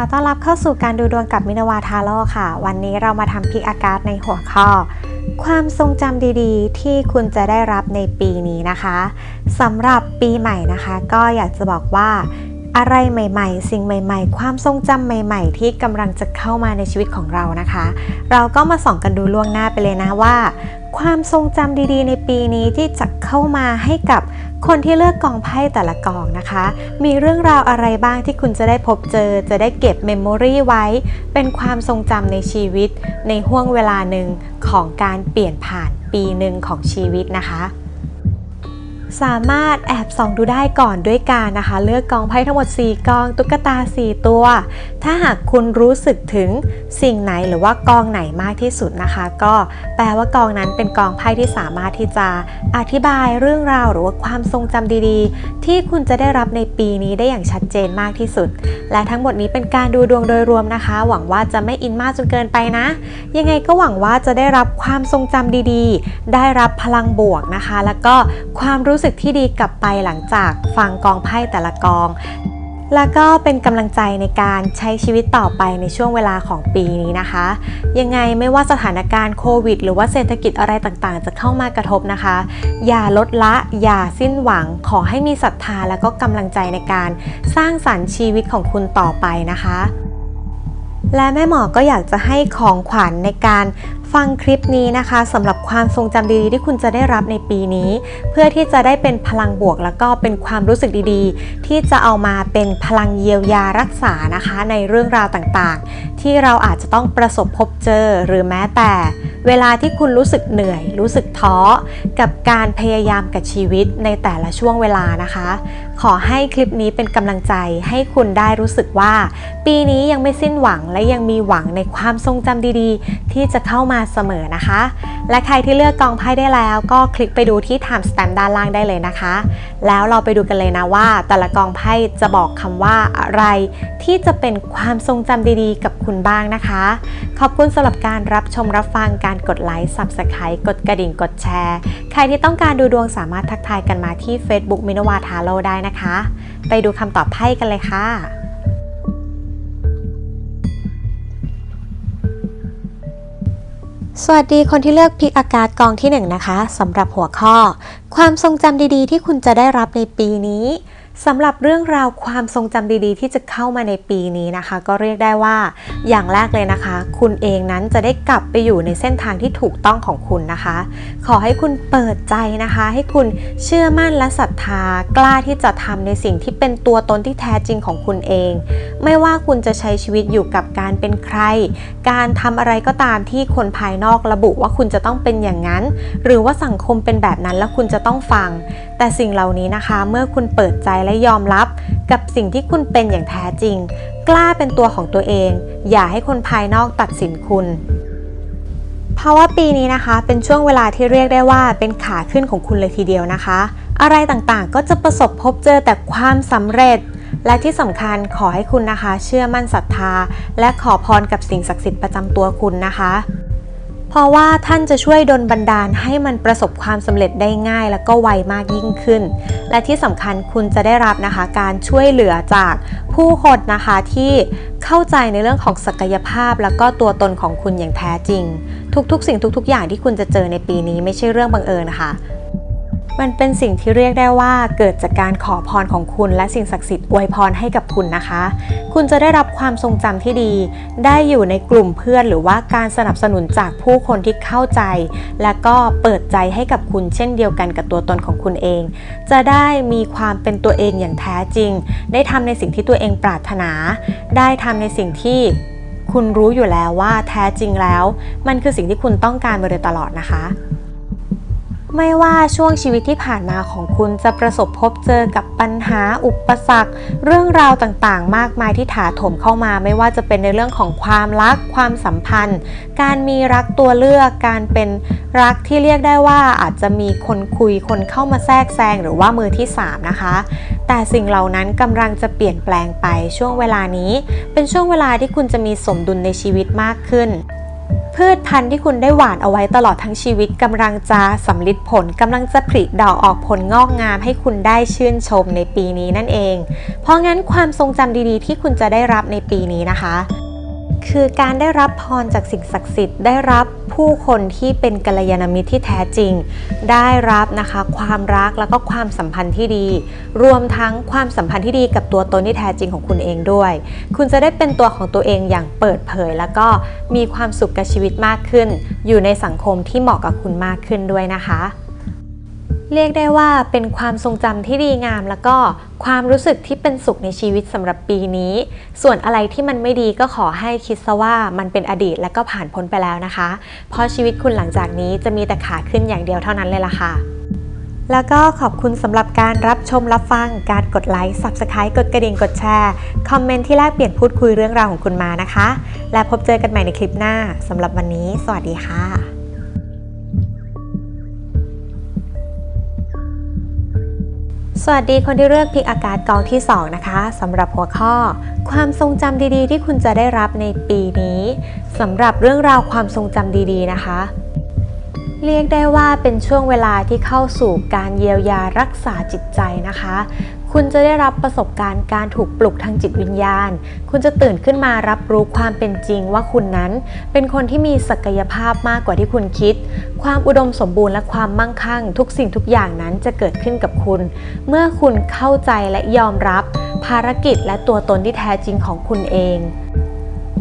อต้อนรับเข้าสู่การดูดวงกับมินาวาทาโร่ค่ะ วันนี้เรามาทำพิกอากาศในหัวข้อ ความทรงจำดีๆ ที่คุณจะได้รับในปีนี้นะคะสำหรับปีใหม่นะคะ ก็อยากจะบอกว่า อะไรใหม่ๆ สิ่งใหม่ ๆ ความทรงจำใหม่ ๆ ที่กำลังจะเข้ามาในชีวิตของเรานะคะ เราก็มาส่องกันดูล่วงหน้าไปเลยนะว่า ความทรงจำดีๆ ในปีนี้ที่จะเข้ามาให้กับคนที่เลือกกองไพ่แต่ละกองนะคะ มีเรื่องราวอะไรบ้างที่คุณจะได้พบเจอ จะได้เก็บเมมโมรีไว้ เป็นความทรงจำในชีวิต ในห่วงเวลาหนึ่งของการเปลี่ยนผ่านปีหนึ่งของชีวิตนะคะ สามารถแอบส่องดูได้ก่อนด้วยการนะคะ เลือกกองไพ่ทั้งหมด 4 กอง ตุ๊กตา 4 ตัว ถ้าหากคุณรู้สึกถึงสิ่งไหนหรือว่ากองไหนมากที่สุดนะคะ ก็แปลว่ากองนั้นเป็นกองไพ่ที่สามารถที่จะอธิบายเรื่องราวหรือว่าความทรงจำดีๆ ที่คุณจะได้รับในปีนี้ได้อย่างชัดเจนมากที่สุด และทั้งหมดนี้เป็นการดูดวงโดยรวมนะคะ หวังว่าจะไม่อินมากจนเกินไปนะ ยังไงก็หวังว่าจะได้รับความทรงจำดีๆ ได้รับพลังบวกนะคะ แล้วก็ความรูู้้สึกที่ดีกลับไปหลังจากฟังกองไพ่แต่ละกอง แล้วก็เป็นกำลังใจในการใช้ชีวิตต่อไปในช่วงเวลาของปีนี้นะคะ ยังไงไม่ว่าสถานการณ์โควิด หรือว่าเศรษฐกิจอะไรต่างๆ จะเข้ามากระทบนะคะ อย่าลดละอย่าสิ้นหวังขอให้มีศรัทธาแล้วก็กำลังใจในการสร้างสรรค์ชีวิตของคุณต่อไปนะคะและแม่หมอก็อยากจะให้ของขวัญในการ ฟังคลิปนี้นะคะสำหรับความทรงจำดีๆ ที่คุณจะได้รับในปีนี้ เพื่อที่จะได้เป็นพลังบวกแล้วก็เป็นความรู้สึกดีๆ ที่จะเอามาเป็นพลังเยียวยารักษานะคะ ในเรื่องราวต่างๆ ที่เราอาจจะต้องประสบพบเจอหรือแม้แต่ เวลาที่คุณรู้สึกเหนื่อย รู้สึกท้อ กับการพยายามกับชีวิตในแต่ละช่วงเวลานะคะ ขอให้คลิปนี้เป็นกำลังใจให้คุณได้รู้สึกว่า ปีนี้ยังไม่สิ้นหวังและยังมีหวังในความทรงจำดีๆ ที่จะเข้ามาเสมอนะคะ และใครที่เลือกกองไพ่ได้แล้ว ก็คลิกไปดูที่ Time Stamp ด้านล่างได้เลยนะคะ แล้วเราไปดูกันเลยนะว่า แต่ละกองไพ่จะบอกคำว่าอะไร ที่จะเป็นความทรงจำดีๆ กับคุณบ้างนะคะ ขอบคุณสำหรับการรับชมรับฟังการกดไลค์ Subscribe กดกระดิ่งกดแชร์ ใครที่ต้องการดูดวงสามารถทักทายกันมาที่ Facebook มินวาทาโลได้นะคะ ไปดูคำตอบไพ่กันเลยค่ะ สวัสดีคนที่เลือกพิกอากาศกองที่ 1 นะคะสำหรับหัวข้อ ความทรงจำดีๆ ที่คุณจะได้รับในปีนี้ สำหรับเรื่องราวความทรงจำดีๆ ที่จะเข้ามาในปีนี้นะคะ ก็เรียกได้ว่าอย่างแรกเลยนะคะ คุณเองนั้นจะได้กลับไปอยู่ในเส้นทางที่ถูกต้องของคุณนะคะ ขอให้คุณเปิดใจนะคะ ให้คุณเชื่อมั่นและศรัทธากล้าที่จะทำในสิ่งที่เป็นตัวตนที่แท้จริงของคุณเอง ไม่ว่าคุณจะใช้ชีวิตอยู่กับการเป็นใคร การทำอะไรก็ตามที่คนภายนอกระบุว่าคุณจะต้องเป็นอย่างนั้น หรือว่าสังคมเป็นแบบนั้นแล้วคุณจะต้องฟังแต่สิ่งเหล่านี้นะคะเมื่อคุณเปิดใจและยอมรับกับสิ่งที่คุณเป็นอย่างแท้จริง กล้าเป็นตัวของตัวเอง อย่าให้คนภายนอกตัดสินคุณเพราะว่าปีนี้นะคะ เป็นช่วงเวลาที่เรียกได้ว่าเป็นขาขึ้นของคุณเลยทีเดียวนะคะ อะไรต่างๆก็จะประสบพบเจอแต่ความสำเร็จ และที่สำคัญขอให้คุณนะคะ เชื่อมั่นศรัทธา และขอพรกับสิ่งศักดิ์สิทธิ์ประจำตัวคุณนะคะ เพราะว่าท่านจะช่วยดลบันดาลให้มันประสบความสำเร็จได้ง่าย แล้วก็ไวมากยิ่งขึ้น และที่สำคัญคุณจะได้รับนะคะ การช่วยเหลือจากผู้คนนะคะที่เข้าใจในเรื่องของศักยภาพ แล้วก็ตัวตนของคุณอย่างแท้จริง ทุกๆ สิ่งทุก ๆ อย่างที่คุณจะเจอในปีนี้ไม่ใช่เรื่องบังเอิญนะคะ มันเป็นสิ่งที่เรียกได้ว่าเกิดจากการขอพรของคุณและสิ่งศักดิ์สิทธิ์อวยพรให้กับคุณนะคะ คุณจะได้รับความทรงจำที่ดี ได้อยู่ในกลุ่มเพื่อนหรือว่าการสนับสนุนจากผู้คนที่เข้าใจ และก็เปิดใจให้กับคุณเช่นเดียวกันกับตัวตนของคุณเอง จะได้มีความเป็นตัวเองอย่างแท้จริง ได้ทำในสิ่งที่ตัวเองปรารถนา ได้ทำในสิ่งที่คุณรู้อยู่แล้วว่าแท้จริงแล้ว มันคือสิ่งที่คุณต้องการมาโดยตลอดนะคะ ไม่ว่าช่วงชีวิตที่ผ่านมาของคุณจะประสบพบเจอกับปัญหาอุปสรรค เรื่องราวต่างๆ มากมายที่ถาโถมเข้ามา ไม่ว่าจะเป็นในเรื่องของความรักความสัมพันธ์ การมีรักตัวเลือก การเป็นรักที่เรียกได้ว่าอาจจะมีคนคุยคนเข้ามาแทรกแซงหรือว่ามือที่สามนะคะ แต่สิ่งเหล่านั้นกำลังจะเปลี่ยนแปลงไปช่วงเวลานี้ เป็นช่วงเวลาที่คุณจะมีสมดุลในชีวิตมากขึ้น พืชพันธุ์ที่คุณได้หว่านเอาไว้ตลอดทั้งชีวิตกำลังจะสำลิดผลกำลังจะผลิดอกออกผลงอกงามให้คุณได้ชื่นชมในปีนี้นั่นเอง เพราะงั้นความทรงจำดีๆ ที่คุณจะได้รับในปีนี้นะคะ คือการได้รับพรจากสิ่งศักดิ์สิทธิ์ได้รับผู้คนที่เป็นกัลยาณมิตรที่แท้จริง ได้รับนะคะความรักแล้วก็ความสัมพันธ์ที่ดี รวมทั้งความสัมพันธ์ที่ดีกับตัวตนที่แท้จริงของคุณเองด้วย คุณจะได้เป็นตัวของตัวเองอย่างเปิดเผย แล้วก็มีความสุขกับชีวิตมากขึ้น อยู่ในสังคมที่เหมาะกับคุณมากขึ้นด้วยนะคะ เรียกได้ว่าเป็นความทรงจำที่ดีงาม แล้วก็ความรู้สึกที่เป็นสุขในชีวิตสำหรับปีนี้ ส่วนอะไรที่มันไม่ดีก็ขอให้คิดซะว่ามันเป็นอดีตและก็ผ่านพ้นไปแล้วนะคะ เพราะชีวิตคุณหลังจากนี้จะมีแต่ขาขึ้นอย่างเดียวเท่านั้นเลยล่ะค่ะแล้วก็ขอบคุณสำหรับการรับชมรับฟัง การกดไลค์ Subscribe กดกระดิ่ง กดแชร์ คอมเมนต์ที่แลกเปลี่ยนพูดคุยเรื่องราวของคุณมานะคะ และพบเจอกันใหม่ในคลิปหน้าสำหรับวันนี้ สวัสดีค่ะ สวัสดีคนที่เลือกพิกอากาศกองที่ 2 นะคะสำหรับหัวข้อ ความทรงจำดีๆ ที่คุณจะได้รับในปีนี้สำหรับเรื่องราวความทรงจำดีๆนะคะ เรียกได้ว่าเป็นช่วงเวลาที่เข้าสู่การเยียวยารักษาจิตใจนะคะ คุณจะได้รับประสบการณ์การถูกปลุกทางจิตวิญญาณ คุณจะตื่นขึ้นมารับรู้ความเป็นจริงว่าคุณนั้น เป็นคนที่มีศักยภาพมากกว่าที่คุณคิด ความอุดมสมบูรณ์และความมั่งคั่ง ทุกสิ่งทุกอย่างนั้นจะเกิดขึ้นกับคุณ เมื่อคุณเข้าใจและยอมรับ ภารกิจและตัวตนที่แท้จริงของคุณเอง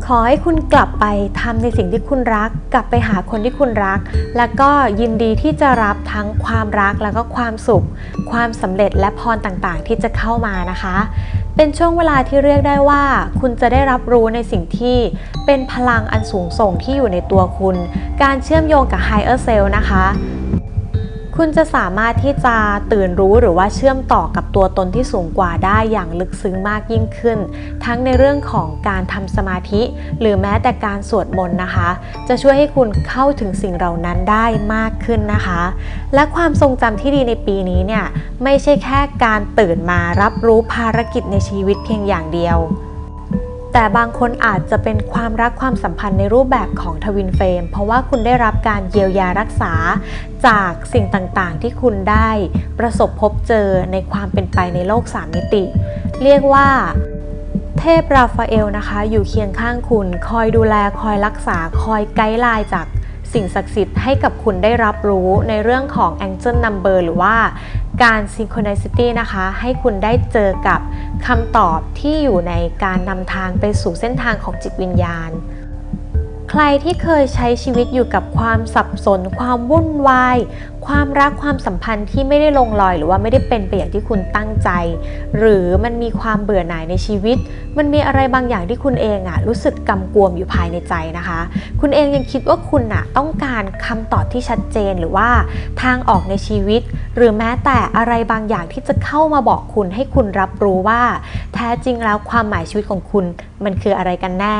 ขอให้คุณกลับไปทำในสิ่งที่คุณรัก กลับไปหาคนที่คุณรัก แล้วก็ยินดีที่จะรับทั้งความรักแล้วก็ความสุข ความสำเร็จและพรต่างๆ ที่จะเข้ามานะคะ เป็นช่วงเวลาที่เรียกได้ว่า คุณจะได้รับรู้ในสิ่งที่เป็นพลังอันสูงส่งที่อยู่ในตัวคุณ การเชื่อมโยงกับ Higher Self นะคะ คุณจะสามารถที่จะตื่นรู้หรือว่าเชื่อมต่อกับตัวตนที่สูงกว่าได้อย่างลึกซึ้งมากยิ่งขึ้น ทั้งในเรื่องของการทำสมาธิ หรือแม้แต่การสวดมนต์นะคะ จะช่วยให้คุณเข้าถึงสิ่งเหล่านั้นได้มากขึ้นนะคะ และความทรงจำที่ดีในปีนี้เนี่ยไม่ใช่แค่การตื่นมารับรู้ภารกิจในชีวิตเพียงอย่างเดียว แต่บางคนอาจจะเป็นความรักความสัมพันธ์ในรูปแบบของทวินเฟรม เพราะว่าคุณได้รับการเยียวยารักษาจากสิ่งต่างๆ ที่คุณได้ประสบพบเจอในความเป็นไปในโลกสามมิติ เรียกว่าเทพราฟาเอลนะคะ อยู่เคียงข้างคุณ คอยดูแลคอยรักษาคอยไกด์ไลน์จาก สิ่งศักดิ์สิทธิ์ให้กับคุณได้รับรู้ในเรื่องของ Angel Number หรือว่าการ Synchronicity นะคะ ให้คุณได้เจอกับคำตอบที่อยู่ในการนำทางไปสู่เส้นทางของจิตวิญญาณ ใครที่เคยใช้ชีวิตอยู่กับความสับสน ความวุ่นวาย ความรักความสัมพันธ์ที่ไม่ได้ลงรอย หรือว่าไม่ได้เป็นไปอย่างที่คุณตั้งใจ หรือมันมีความเบื่อหน่ายในชีวิต มันมีอะไรบางอย่างที่คุณเองอะรู้สึกกำกวมอยู่ภายในใจนะคะ คุณเองยังคิดว่าคุณอะต้องการคำตอบที่ชัดเจนหรือว่าทางออกในชีวิต หรือแม้แต่อะไรบางอย่างที่จะเข้ามาบอกคุณให้คุณรับรู้ว่า แท้จริงแล้วความหมายชีวิตของคุณมันคืออะไรกันแน่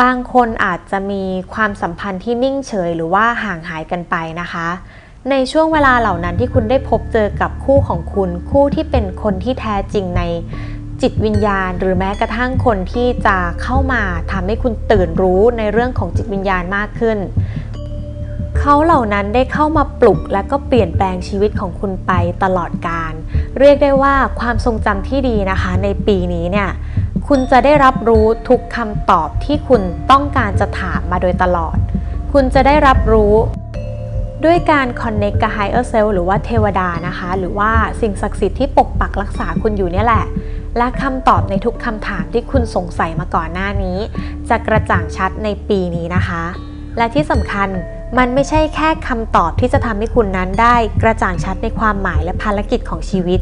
บางคนอาจจะมีความสัมพันธ์ที่นิ่งเฉยหรือว่าห่างหายกันไปนะคะ ในช่วงเวลาเหล่านั้นที่คุณได้พบเจอกับคู่ของคุณ คู่ที่เป็นคนที่แท้จริงในจิตวิญญาณ หรือแม้กระทั่งคนที่จะเข้ามาทำให้คุณตื่นรู้ในเรื่องของจิตวิญญาณมากขึ้น เขาเหล่านั้นได้เข้ามาปลุกและก็เปลี่ยนแปลงชีวิตของคุณไปตลอดการ เรียกได้ว่าความทรงจำที่ดีนะคะ ในปีนี้เนี่ย คุณจะได้รับรู้ทุกคำตอบที่คุณต้องการจะถามมาโดยตลอด คุณจะได้รับรู้ด้วยการ connect กับ higher self หรือว่าเทวดานะคะ หรือว่าสิ่งศักดิ์สิทธิ์ที่ปกปักรักษาคุณอยู่เนี่ยแหละ และคำตอบในทุกคำถามที่คุณสงสัยมาก่อนหน้านี้ จะกระจ่างชัดในปีนี้นะคะ และที่สำคัญ มันไม่ใช่แค่คำตอบที่จะทำให้คุณนั้นได้กระจ่างชัดในความหมายและภารกิจของชีวิต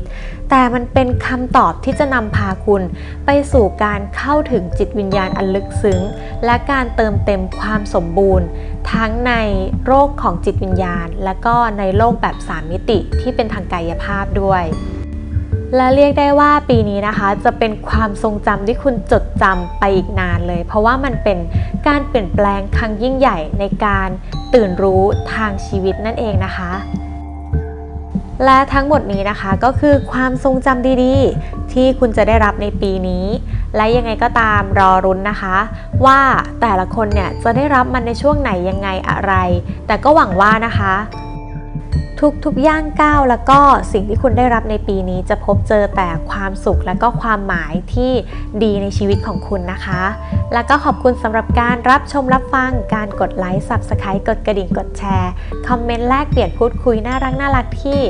แต่มันเป็นคำตอบที่จะนำพาคุณ ไปสู่การเข้าถึงจิตวิญญาณอันลึกซึ้ง และการเติมเต็มความสมบูรณ์ ทั้งในโรคของจิตวิญญาณ และก็ในโลกแบบสามมิติที่เป็นทางกายภาพด้วย และเรียกได้ว่าปีนี้นะคะจะเป็นความทรงจำที่คุณจดจำไปอีกนานเลย เพราะว่ามันเป็นการเปลี่ยนแปลงครั้งยิ่งใหญ่ในการตื่นรู้ทางชีวิตนั่นเองนะคะ และทั้งหมดนี้นะคะก็คือความทรงจำดีๆ ที่คุณจะได้รับในปีนี้ และยังไงก็ตามรอรุ้นนะคะ ว่าแต่ละคนเนี่ยจะได้รับมันในช่วงไหนยังไงอะไร แต่ก็หวังว่านะคะ ทุกทุกๆย่างก้าวแล้วก็สิ่งที่คุณได้รับในปีนี้จะพบเจอแต่ความสุขและก็ความหมายที่ดีในชีวิตของคุณนะคะ แล้วก็ขอบคุณสำหรับการรับชมรับฟังการกดไลค์ Subscribe กดกระดิ่งกดแชร์คอมเมนต์แลกเปลี่ยนพูดคุยน่ารักน่ารักที่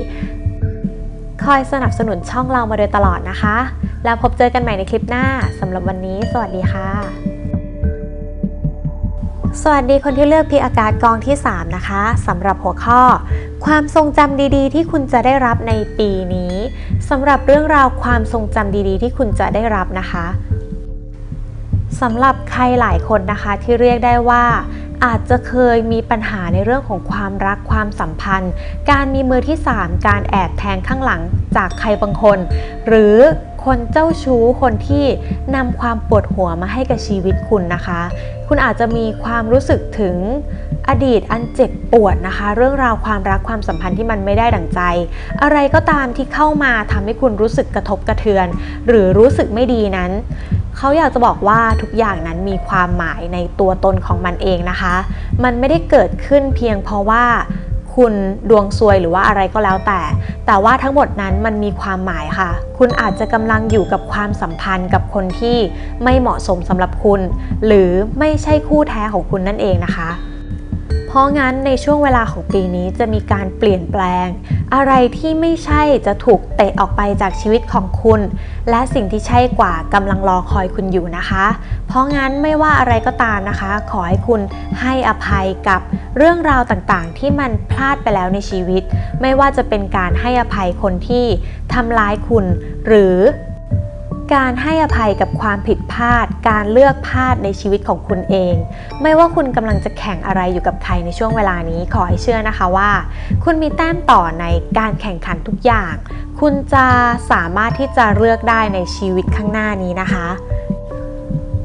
คอยสนับสนุนช่องเรามาโดยตลอดนะคะ แล้วพบเจอกันใหม่ในคลิปหน้าสำหรับวันนี้ สวัสดีค่ะ สวัสดีคนที่เลือกพิกอากาศกองที่ 3 นะคะสำหรับหัวข้อ ความทรงจำดีๆ ที่คุณจะได้รับในปีนี้สำหรับเรื่องราวความทรงจำดีๆ ที่คุณจะได้รับนะคะสำหรับใครหลายคนนะคะที่เรียกได้ว่า อาจจะเคยมีปัญหาในเรื่องของความรักความสัมพันธ์ การมีมือที่ 3 การแอบแทงข้างหลังจากใครบางคน หรือคนเจ้าชู้คนที่นำความปวดหัวมาให้กับชีวิตคุณนะคะ คุณอาจจะมีความรู้สึกถึงอดีตอันเจ็บปวดนะคะ เรื่องราวความรักความสัมพันธ์ที่มันไม่ได้ดั่งใจ อะไรก็ตามที่เข้ามาทำให้คุณรู้สึกกระทบกระเทือน หรือรู้สึกไม่ดีนั้น เขาอยากจะบอกว่าทุกอย่างนั้นมีความหมายในตัวตนของมันเองนะคะ มันไม่ได้เกิดขึ้นเพียงเพราะว่า คุณดวงซวยหรือว่าอะไรก็แล้วแต่ แต่ว่าทั้งหมดนั้นมันมีความหมายค่ะ คุณอาจจะกำลังอยู่กับความสัมพันธ์กับคนที่ไม่เหมาะสมสำหรับคุณ หรือไม่ใช่คู่แท้ของคุณนั่นเองนะคะ เพราะงั้นในช่วงเวลาของปีนี้จะมีการเปลี่ยนแปลง อะไรที่ไม่ใช่จะถูกเตะออกไปจากชีวิตของคุณ และสิ่งที่ใช่กว่ากำลังรอคอยคุณอยู่นะคะ เพราะงั้นไม่ว่าอะไรก็ตามนะคะ ขอให้คุณให้อภัยกับเรื่องราวต่างๆ ที่มันพลาดไปแล้วในชีวิต ไม่ว่าจะเป็นการให้อภัยคนที่ทำร้ายคุณ หรือ การให้อภัยกับความผิดพลาด การเลือกพลาดในชีวิตของคุณเอง ไม่ว่าคุณกำลังจะแข่งอะไรอยู่กับใครในช่วงเวลานี้ขอให้เชื่อนะคะว่า คุณมีแต้มต่อในการแข่งขันทุกอย่าง คุณจะสามารถที่จะเลือกได้ในชีวิตข้างหน้านี้นะคะ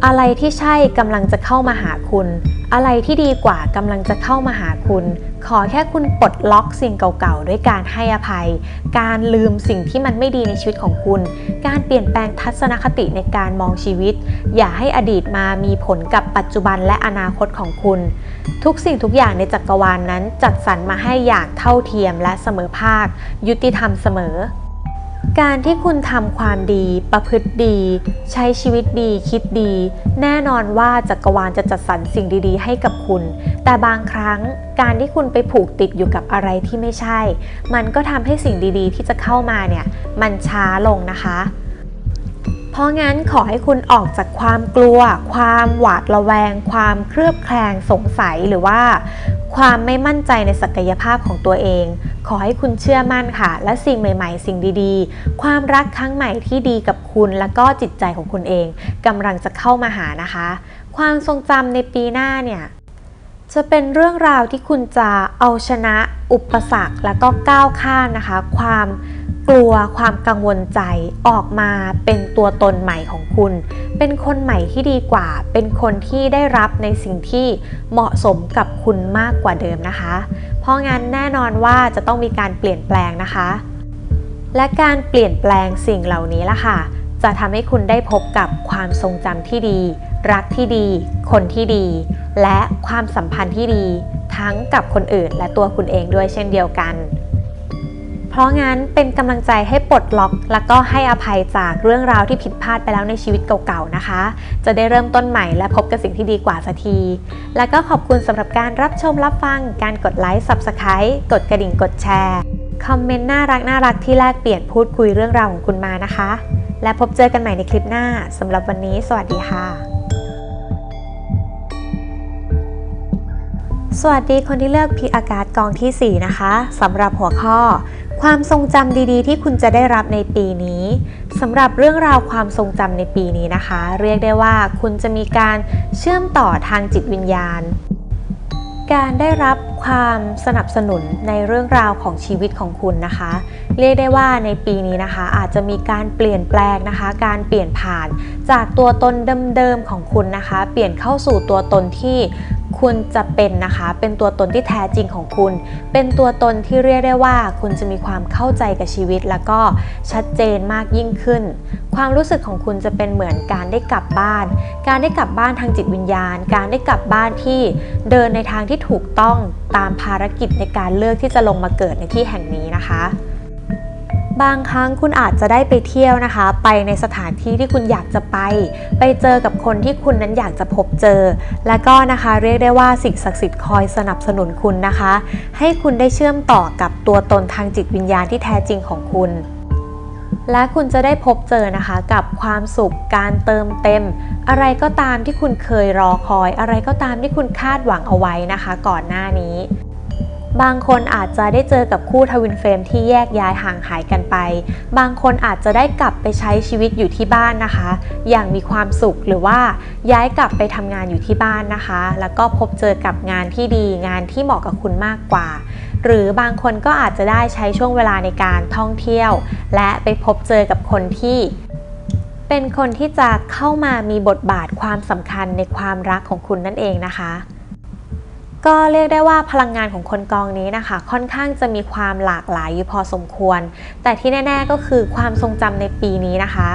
อะไรที่ใช่กำลังจะเข้ามาหาคุณ อะไรที่ดีกว่ากำลังจะเข้ามาหาคุณ ขอแค่คุณปลดล็อกสิ่งเก่าๆ ด้วยการให้อภัย การลืมสิ่งที่มันไม่ดีในชีวิตของคุณ การเปลี่ยนแปลงทัศนคติในการมองชีวิต อย่าให้อดีตมามีผลกับปัจจุบันและอนาคตของคุณ ทุกสิ่งทุกอย่างในจักรวาลนนั้นจัดสรรมาให้อย่างเท่าเทียมและเสมอภาค ยุติธรรมเสมอ การที่คุณทำความดี ประพฤติดี ใช้ชีวิตดี คิดดี แน่นอนว่าจักรวาลจะจัดสรรสิ่งดีๆ ให้กับคุณ แต่บางครั้งการที่คุณไปผูกติดอยู่กับอะไรที่ไม่ใช่ มันก็ทำให้สิ่งดีๆ ที่จะเข้ามาเนี่ย มันช้าลงนะคะ เพราะงั้นขอให้คุณออกจากความกลัว ความหวาดระแวง ความเครือบแคลงสงสัยหรือว่า ความไม่มั่นใจในศักยภาพของตัวเอง ขอให้คุณเชื่อมั่นค่ะ และสิ่งใหม่ ๆ สิ่งดีๆ ความรักครั้งใหม่ที่ดีกับคุณและก็จิตใจของคุณเองกำลังจะเข้ามาหานะคะ ความทรงจำในปีหน้าเนี่ยจะเป็นเรื่องราวที่คุณจะเอาชนะอุปสรรคแล้วก็ก้าวข้ามนะคะ ความ กลัวความกังวลใจออกมาเป็นตัวตนใหม่ของคุณ เป็นคนใหม่ที่ดีกว่า เป็นคนที่ได้รับในสิ่งที่เหมาะสมกับคุณมากกว่าเดิมนะคะ เพราะงั้นแน่นอนว่าจะต้องมีการเปลี่ยนแปลงนะคะ และการเปลี่ยนแปลงสิ่งเหล่านี้ล่ะค่ะ จะทำให้คุณได้พบกับความทรงจำที่ดี รักที่ดี คนที่ดี และความสัมพันธ์ที่ดี ทั้งกับคนอื่นและตัวคุณเองด้วยเช่นเดียวกัน เพราะงั้นเป็นกำลังใจให้ปลดล็อก แล้วก็ให้อภัยจากเรื่องราวที่ผิดพลาดไปแล้วในชีวิตเก่าๆนะคะ จะได้เริ่มต้นใหม่และพบกับสิ่งที่ดีกว่าสักที แล้วก็ขอบคุณสำหรับการรับชมรับฟัง การกดไลค์ Subscribe กดกระดิ่งกดแชร์ คอมเมนต์น่ารักน่ารักที่แลกเปลี่ยนพูดคุยเรื่องราวของคุณมานะคะ และพบเจอกันใหม่ในคลิปหน้าสำหรับวันนี้ สวัสดีค่ะสวัสดีคนที่เลือกพิกอากาศกองทีสี่4 นะคะสำหรับหัวข้อ ความทรงจำดีๆ ที่คุณจะได้รับในปีนี้สำหรับเรื่องราวความทรงจำในปีนี้นะคะ เรียกได้ว่าคุณจะมีการเชื่อมต่อทางจิตวิญญาณ การได้รับความสนับสนุนในเรื่องราวของชีวิตของคุณนะคะ เรียกได้ว่าในปีนี้นะคะ อาจจะมีการเปลี่ยนแปลงนะคะ การเปลี่ยนผ่านจากตัวตนเดิมๆของคุณนะคะ เปลี่ยนเข้าสู่ตัวตนที่ คุณจะเป็นนะคะ เป็นตัวตนที่แท้จริงของคุณ เป็นตัวตนที่เรียกได้ว่า คุณจะมีความเข้าใจกับชีวิต แล้วก็ชัดเจนมากยิ่งขึ้น ความรู้สึกของคุณจะเป็นเหมือนการได้กลับบ้าน การได้กลับบ้านทางจิตวิญญาณ การได้กลับบ้านที่เดินในทางที่ถูกต้องตามภารกิจในการเลือกที่จะลงมาเกิดในที่แห่งนี้นะคะ บางครั้งคุณอาจจะได้ไปเที่ยวนะคะ ไปในสถานที่ที่คุณอยากจะไป ไปเจอกับคนที่คุณนั้นอยากจะพบเจอ และก็นะคะเรียกได้ว่าสิ่งศักดิ์สิทธิ์คอยสนับสนุนคุณนะคะ ให้คุณได้เชื่อมต่อกับตัวตนทางจิตวิญญาณที่แท้จริงของคุณและคุณจะได้พบเจอนะคะกับความสุขการเติมเต็ม อะไรก็ตามที่คุณเคยรอคอย อะไรก็ตามที่คุณคาดหวังเอาไว้นะคะ ก่อนหน้านี้ บางคนอาจจะได้เจอกับคู่ทวินเฟรมที่แยกย้ายห่างหายกันไป บางคนอาจจะได้กลับไปใช้ชีวิตอยู่ที่บ้านนะคะ อย่างมีความสุขหรือว่าย้ายกลับไปทำงานอยู่ที่บ้านนะคะ แล้วก็พบเจอกับงานที่ดีงานที่เหมาะกับคุณมากกว่า หรือบางคนก็อาจจะได้ใช้ช่วงเวลาในการท่องเที่ยว และไปพบเจอกับคนที่เป็นคนที่จะเข้ามามีบทบาทความสำคัญในความรักของคุณนั่นเองนะคะ ก็เรียกได้ว่าพลังงานของคนกองนี้นะคะ ค่อนข้างจะมีความหลากหลายอยู่พอสมควร แต่ที่แน่ ๆก็คือความทรงจำในปีนี้นะคะ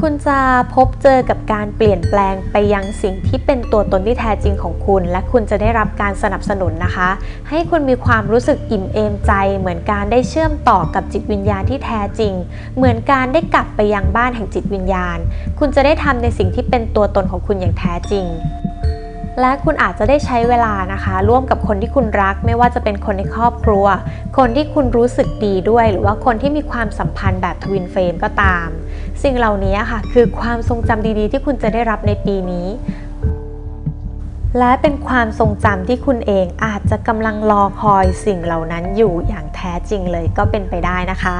คุณจะพบเจอกับการเปลี่ยนแปลงไปยังสิ่งที่เป็นตัวตนที่แท้จริงของคุณ และคุณจะได้รับการสนับสนุนนะคะ ให้คุณมีความรู้สึกอิ่มเอมใจ เหมือนการได้เชื่อมต่อกับจิตวิญญาณที่แท้จริง เหมือนการได้กลับไปยังบ้านแห่งจิตวิญญาณ คุณจะได้ทำในสิ่งที่เป็นตัวตนของคุณอย่างแท้จริง และคุณอาจจะได้ใช้เวลานะคะ ร่วมกับคนที่คุณรัก ไม่ว่าจะเป็นคนในครอบครัว คนที่คุณรู้สึกดีด้วย หรือว่าคนที่มีความสัมพันธ์แบบทวินเฟรมก็ตาม สิ่งเหล่านี้ค่ะ คือความทรงจำดีๆ ที่คุณจะได้รับในปีนี้ และเป็นความทรงจำที่คุณเองอาจจะกำลังรอคอยสิ่งเหล่านั้นอยู่อย่างแท้จริงเลยก็เป็นไปได้นะคะ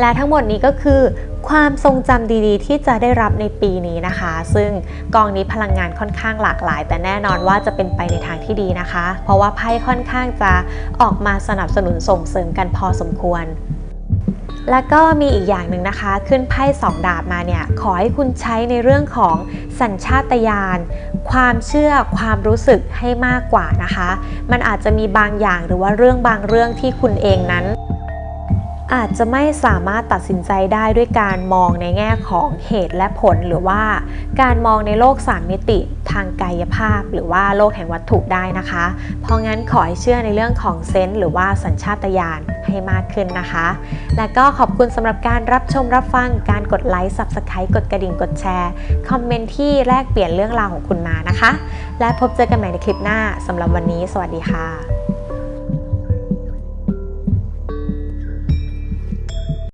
และทั้งหมดนี้ก็คือความทรงจำดีๆ ที่จะได้รับในปีนี้นะคะ ซึ่งกองนี้พลังงานค่อนข้างหลากหลาย แต่แน่นอนว่าจะเป็นไปในทางที่ดีนะคะ เพราะว่าไพ่ค่อนข้างจะออกมาสนับสนุนส่งเสริมกันพอสมควรแล้วก็มีอีกอย่างหนึ่งนะคะ ขึ้นไพ่สองดาบมาเนี่ย ขอให้คุณใช้ในเรื่องของสัญชาตญาณความเชื่อความรู้สึกให้มากกว่านะคะ มันอาจจะมีบางอย่างหรือว่าเรื่องบางเรื่องที่คุณเองนั้น อาจจะไม่สามารถตัดสินใจได้ด้วยการมองในแง่ของเหตุและผลหรือว่าการมองในโลกสามมิติทางกายภาพ หรือว่าโลกแห่งวัตถุได้นะคะ เพราะงั้นขอให้เชื่อในเรื่องของเซนส์หรือว่าสัญชาตญาณให้มากขึ้นนะคะ และก็ขอบคุณสำหรับการรับชมรับฟังการกดไลค์ Subscribe กดกระดิ่งกดแชร์ คอมเมนต์ที่แลกเปลี่ยนเรื่องราวของคุณมานะคะ และพบเจอกันใหม่ในคลิปหน้าสำหรับวันนี้ สวัสดีค่ะ